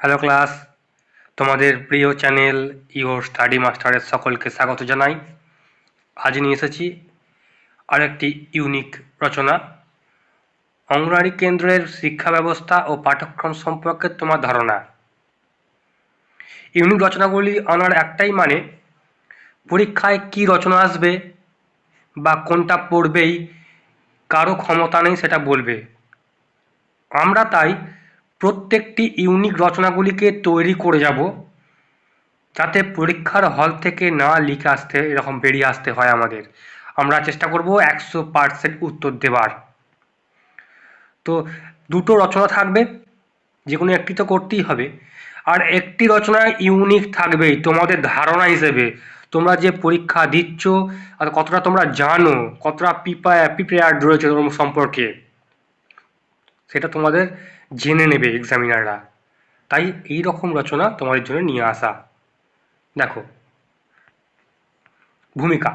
Hello class তোমাদের প্রিয় channel your study মাস্টারের সকলকে স্বাগত জানাই। আজ নিয়ে এসেছি আরেকটি ইউনিক রচনা। অঙ্গনারী কেন্দ্রের শিক্ষা ব্যবস্থা ও পাঠ্যক্রম সম্পর্কে তোমার ধারণা। ইউনিক রচনাগুলি আনার একটাই মানে পরীক্ষায় কি রচনা আসবে বা কোনটা পড়বেই, কারও ক্ষমতা নেই সেটা বলবে। আমরা তাই প্রত্যেকটি ইউনিক রচনাগুলিকে তৈরি করে যাব, যাতে পরীক্ষার হল থেকে না লিখে আসতে এরকম বেরিয়ে আসতে হয় আমাদের। আমরা চেষ্টা করব একশো পার্সেন্ট উত্তর দেবার। তো দুটো রচনা থাকবে যে কোনো একটি তো করতেই হবে। আর একটি রচনা ইউনিক থাকবেই, তোমাদের ধারণা হিসেবে। তোমরা যে পরীক্ষা দিচ্ছ, আর কতটা তোমরা জানো, কতটা প্রিপেয়ার্ড রয়েছে সম্পর্কে, সেটা তোমাদের জেনে নেবে এক্সামিনাররা তাই এই রকম রচনা তোমাদের জন্য নিয়ে আসা। দেখো, ভূমিকা।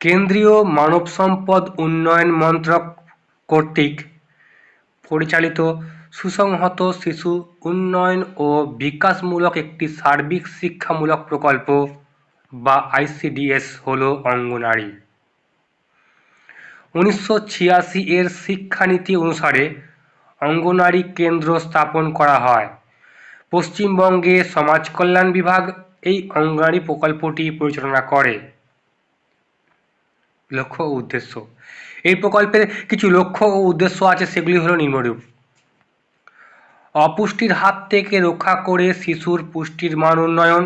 কেন্দ্রীয় মানব সম্পদ উন্নয়ন মন্ত্রক কর্তৃক পরিচালিত সুসংহত শিশু উন্নয়ন ও বিকাশমূলক একটি সার্বিক শিক্ষামূলক প্রকল্প বা আইসিডিএস হল অঙ্গনারী। উনিশশো ছিয়াশি এর শিক্ষানীতি অনুসারে অঙ্গনারী কেন্দ্র স্থাপন করা হয়। পশ্চিমবঙ্গে সমাজ কল্যাণ বিভাগ এই অঙ্গনারী প্রকল্পটি পরিচালনা করে। লক্ষ্য ও উদ্দেশ্য। এই প্রকল্পের কিছু লক্ষ্য ও উদ্দেশ্য আছে, সেগুলি হলো নিম্নরূপ। অপুষ্টির হাত থেকে রক্ষা করে শিশুর পুষ্টির মান উন্নয়ন,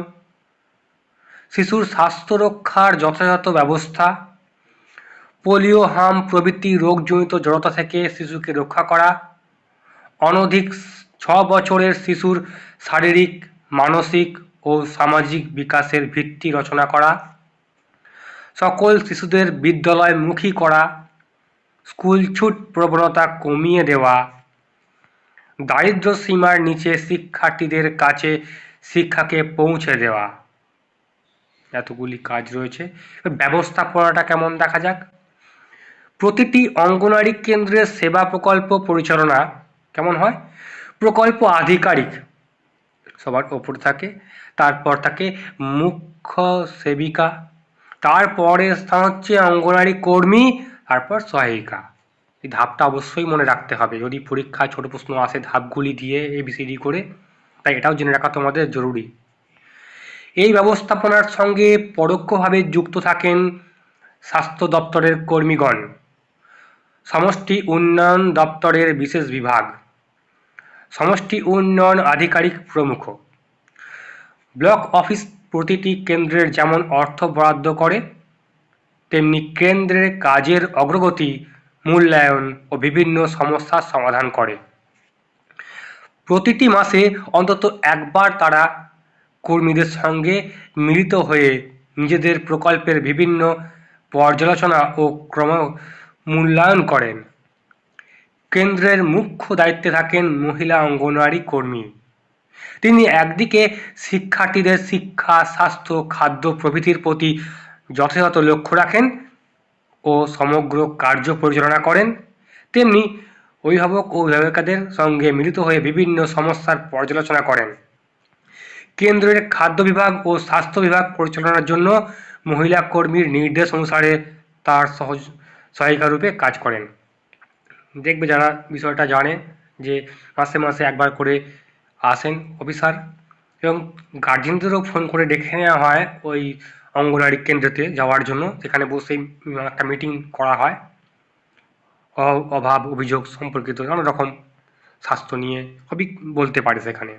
শিশুর স্বাস্থ্য রক্ষার যথাযথ ব্যবস্থা পোলিও হাম প্রভৃতি রোগজনিত জড়তা থেকে শিশুকে রক্ষা করা। অনধিক ছ বছরের শিশুর শারীরিক, মানসিক ও সামাজিক বিকাশের ভিত্তি রচনা করা। সকল শিশুদের বিদ্যালয়মুখী করা। স্কুল ছুট প্রবণতা কমিয়ে দেওয়া। দারিদ্র সীমার নিচে শিক্ষার্থীদের কাছে শিক্ষাকে পৌঁছে দেওয়া। এতগুলি কাজ রয়েছে। ব্যবস্থাপনাটা কেমন দেখা যাক? প্রতিটি অঙ্গনারী কেন্দ্রের সেবা প্রকল্প পরিচালনা কেমন হয়? প্রকল্প আধিকারিক সবার ওপর থাকে, তারপর থাকে মুখ্য সেবিকা, তারপরে স্থান হচ্ছে অঙ্গনারী কর্মী, তারপর সহায়িকা। এই ধাপটা অবশ্যই মনে রাখতে হবে। যদি পরীক্ষায় ছোট প্রশ্ন আসে ধাপগুলি দিয়ে এবিসিডি করে, তাই এটাও জেনে রাখা তোমাদের জরুরি। এই ব্যবস্থাপনার সঙ্গে পরোক্ষভাবে যুক্ত থাকেন স্বাস্থ্য দপ্তরের কর্মীগণ। সমষ্টি উন্নয়ন দপ্তরের বিশেষ বিভাগ। সমষ্টি উন্নয়ন আধিকারিক প্রমুখ। ব্লক অফিস প্রতিটি কেন্দ্রের যেমন অর্থ বরাদ্দ করে, তেমনি কেন্দ্রের কাজের অগ্রগতি, মূল্যায়ন ও বিভিন্ন সমস্যার সমাধান করে। প্রতিটি মাসে অন্তত একবার তারা কর্মীদের সঙ্গে মিলিত হয়ে নিজেদের প্রকল্পের বিভিন্ন পর্যালোচনা ও ক্রম মূল্যায়ন করেন। কেন্দ্রের মুখ্য দায়িত্বে থাকেন মহিলা অঙ্গনওয়াড়ি কর্মী। তিনি একদিকে শিক্ষার্থীদের শিক্ষা, স্বাস্থ্য, খাদ্য প্রভৃতির প্রতি যথাযথ লক্ষ্য রাখেন ও সমগ্র কার্য পরিচালনা করেন, তেমনি অভিভাবক ও অভিভাবিকাদের সঙ্গে মিলিত হয়ে বিভিন্ন সমস্যার পর্যালোচনা করেন। কেন্দ্রের খাদ্য বিভাগ ও স্বাস্থ্য বিভাগ পরিচালনার জন্য মহিলা কর্মীর নির্দেশ অনুসারে তার সহজ সহায়িকা রূপে কাজ করেন। দেখবে যারা বিষয়টা জানে যে মাসে মাসে একবার করে আসেন অফিসার এবং গার্জেনদেরও ফোন করে ডেকে নেওয়া হয় ওই অঙ্গনারী কেন্দ্রতে যাওয়ার জন্য সেখানে বসেই একটা মিটিং করা হয়। অভাব, অভিযোগ সম্পর্কিত নানা রকম স্বাস্থ্য নিয়ে সবই বলতে পারে সেখানে।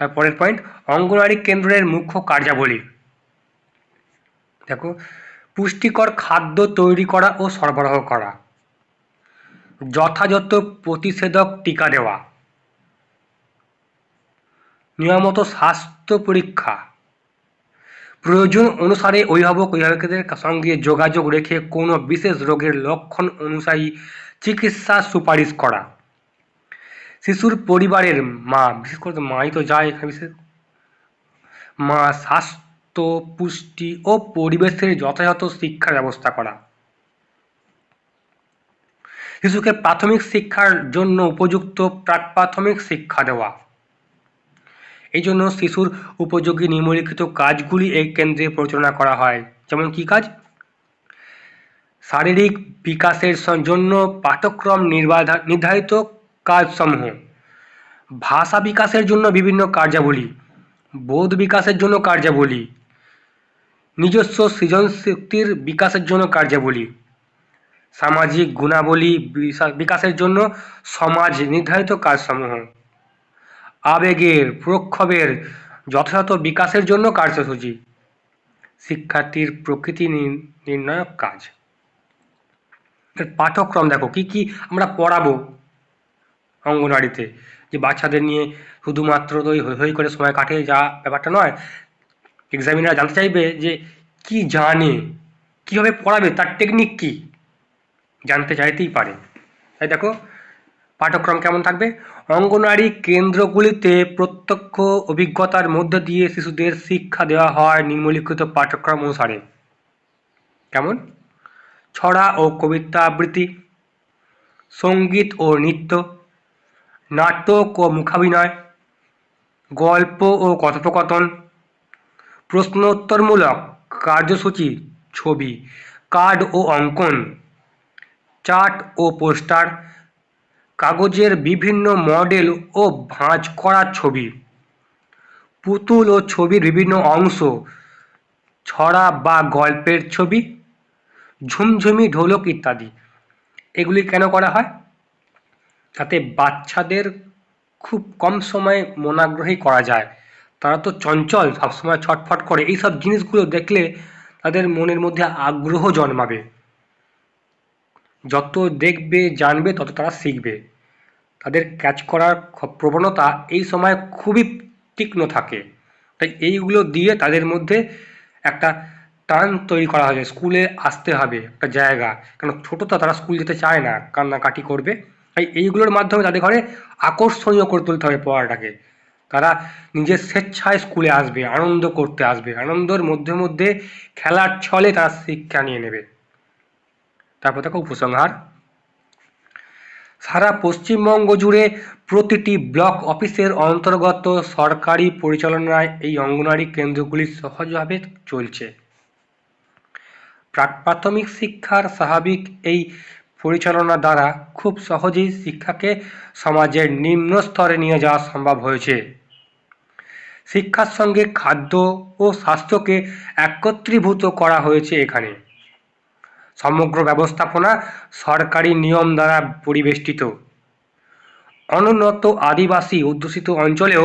তারপরের পয়েন্ট অঙ্গনওয়াড়ি কেন্দ্রের মুখ্য কার্যাবলী। দেখো পুষ্টিকর খাদ্য তৈরি করা ও সরবরাহ করা। যথাযথ প্রতিষেধক টিকা দেওয়া। নিয়মিত স্বাস্থ্য পরীক্ষা। প্রয়োজন অনুসারে অভিভাবক অভিভাবকদের সঙ্গে যোগাযোগ রেখে কোনো বিশেষ রোগের লক্ষণ অনুযায়ী চিকিৎসা সুপারিশ করা। শিশুর পরিবারের মা, বিশেষ করে মাই তো যায় এখানে বিশেষ। মা স্বাস্থ্য পুষ্টি ও পরিবেশের যথাযথ শিক্ষার ব্যবস্থা করা। শিশুকে প্রাথমিক শিক্ষার জন্য উপযুক্ত প্রাক প্রাথমিক শিক্ষা দেওয়া। এই জন্য শিশুর উপযোগী নিম্নলিখিত কাজগুলি এই কেন্দ্রে পরিচালনা করা হয়। যেমন কি কাজ? শারীরিক বিকাশের জন্য পাঠ্যক্রম নির্ধারিত কাজসমূহ। ভাষা বিকাশের জন্য বিভিন্ন কার্যাবলী। বোধ বিকাশের জন্য কার্যাবলী। নিজস্ব সৃজন শক্তির বিকাশের জন্য কার্যাবলী, সামাজিক গুণাবলী বিকাশের জন্য সমাজ নির্ধারিত কাজসমূহ, আবেগের প্রক্ষোভের যথাযথ বিকাশের জন্য কার্যসূচি, শিক্ষার্থীর প্রকৃতি নির্ণায়ক কাজ। পাঠ্যক্রম দেখো, কি কি আমরা পড়াবো অঙ্গনওয়াড়িতে, যে বাচ্চাদের নিয়ে শুধুমাত্র তো ওই হৈ হৈ করে সময় কাটে যা ব্যাপারটা নয় এক্সামিনার জানতে চাইবে যে কি জানে, কীভাবে পড়াবে, তার টেকনিক কি? জানতে চাইতেই পারে। তাই দেখো, পাঠ্যক্রম কেমন থাকবে? অঙ্গনওয়াড়ি কেন্দ্রগুলিতে প্রত্যক্ষ অভিজ্ঞতার মধ্য দিয়ে শিশুদের শিক্ষা দেওয়া হয় নিম্নলিখিত পাঠ্যক্রম অনুসারে। কেমন? ছড়া ও কবিতা আবৃত্তি, সংগীত ও নৃত্য, নাটক ও মুখাভিনয়, গল্প ও কথোপকথন প্রশ্নোত্তরমূলক কার্যসূচি, ছবি, কার্ড ও অঙ্কন, চার্ট ও পোস্টার, কাগজের বিভিন্ন মডেল ও ভাঁজ করা ছবি, পুতুল ও ছবির বিভিন্ন অংশ, ছড়া বা গল্পের ছবি, ঝুমঝুমি ঢোলক ইত্যাদি। এগুলি কেন করা হয়? যাতে বাচ্চাদের খুব কম সময়ে মনাগ্রহী করা যায়। তারা তো চঞ্চল সবসময় ছটফট করে। এই সব জিনিসগুলো দেখলে তাদের মনের মধ্যে আগ্রহ জন্মাবে। যত দেখবে, জানবে, তত তারা শিখবে। তাদের ক্যাচ করার প্রবণতা এই সময় খুবই তীক্ষ্ণ থাকে। তাই এইগুলো দিয়ে তাদের মধ্যে একটা টান তৈরি করা হবে স্কুলে আসতে হবে একটা জায়গা। কারণ ছোটো তো তারা স্কুল যেতে চায় না, কান্নাকাটি করবে। তাই এইগুলোর মাধ্যমে তাদের ঘরে আকর্ষণীয় করে তুলতে হবে পড়াটাকে। তারা নিজের স্বেচ্ছায় স্কুলে আসবে, আনন্দ করতে আসবে। আনন্দের মধ্যে মধ্যে খেলার ছলে তারা শিক্ষা নিয়ে নেবে। তারপর দেখো উপসংহার। সারা পশ্চিমবঙ্গ জুড়ে প্রতিটি ব্লক অফিসের অন্তর্গত সরকারি পরিচালনায় এই অঙ্গনওয়াড়ি কেন্দ্রগুলি সহজভাবে চলছে। প্রাক প্রাথমিক শিক্ষার স্বাভাবিক এই পরিচালনা দ্বারা খুব সহজেই শিক্ষাকে সমাজের নিম্ন স্তরে নিয়ে যাওয়া সম্ভব হয়েছে। শিক্ষার সঙ্গে খাদ্য ও স্বাস্থ্যকে একত্রীভূত করা হয়েছে এখানে। সমগ্র ব্যবস্থাপনা সরকারি নিয়ম দ্বারা পরিবেষ্টিত। অনুন্নত আদিবাসী অধ্যুষিত অঞ্চলেও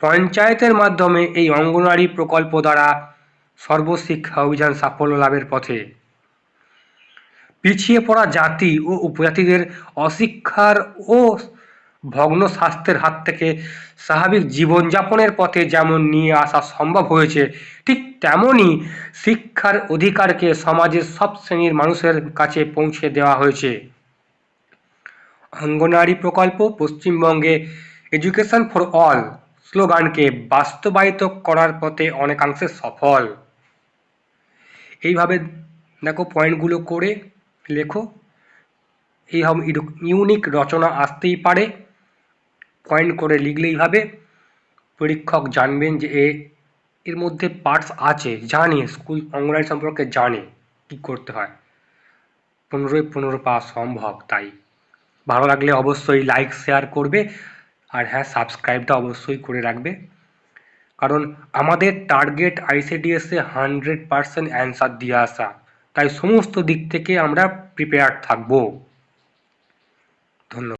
পঞ্চায়েতের মাধ্যমে এই অঙ্গনওয়াড়ি প্রকল্প দ্বারা সর্বশিক্ষা অভিযান সাফল্য লাভের পথে। পিছিয়ে পড়া জাতি ও উপজাতিদের অশিক্ষার ও ভগ্ন স্বাস্থ্যের হাত থেকে স্বাভাবিক জীবনযাপনের পথে যেমন নিয়ে আসা সম্ভব হয়েছে, ঠিক তেমনই শিক্ষার অধিকারকে সমাজের সব শ্রেণির মানুষের কাছে পৌঁছে দেওয়া হয়েছে। অঙ্গনওয়াড়ি প্রকল্প, পশ্চিমবঙ্গে এডুকেশন ফর অল স্লোগানকে বাস্তবায়িত করার পথে অনেকাংশে সফল। এইভাবে দেখো পয়েন্টগুলো করে লেখো। এইভাবে ইউনিক রচনা আসতেই পারে। পয়েন্ট করে লিখলেই হবে। পরীক্ষক জানবেন যে এ, এর মধ্যে পার্টস আছে, জানে স্কুল অঙ্গনওয়াড়ি সম্পর্কে জানে কী করতে হয়। পনেরোই পনেরো পাওয়া সম্ভব তাই। ভালো লাগলে অবশ্যই লাইক শেয়ার করবে আর হ্যাঁ সাবস্ক্রাইবটা অবশ্যই করে রাখবে। কারণ আমাদের টার্গেট আইসিডিএসে হান্ড্রেড পার্সেন্ট অ্যান্সার দিয়ে আসা। তাই সমস্ত দিক থেকে আমরা প্রিপেয়ার থাকব। ধন্যবাদ।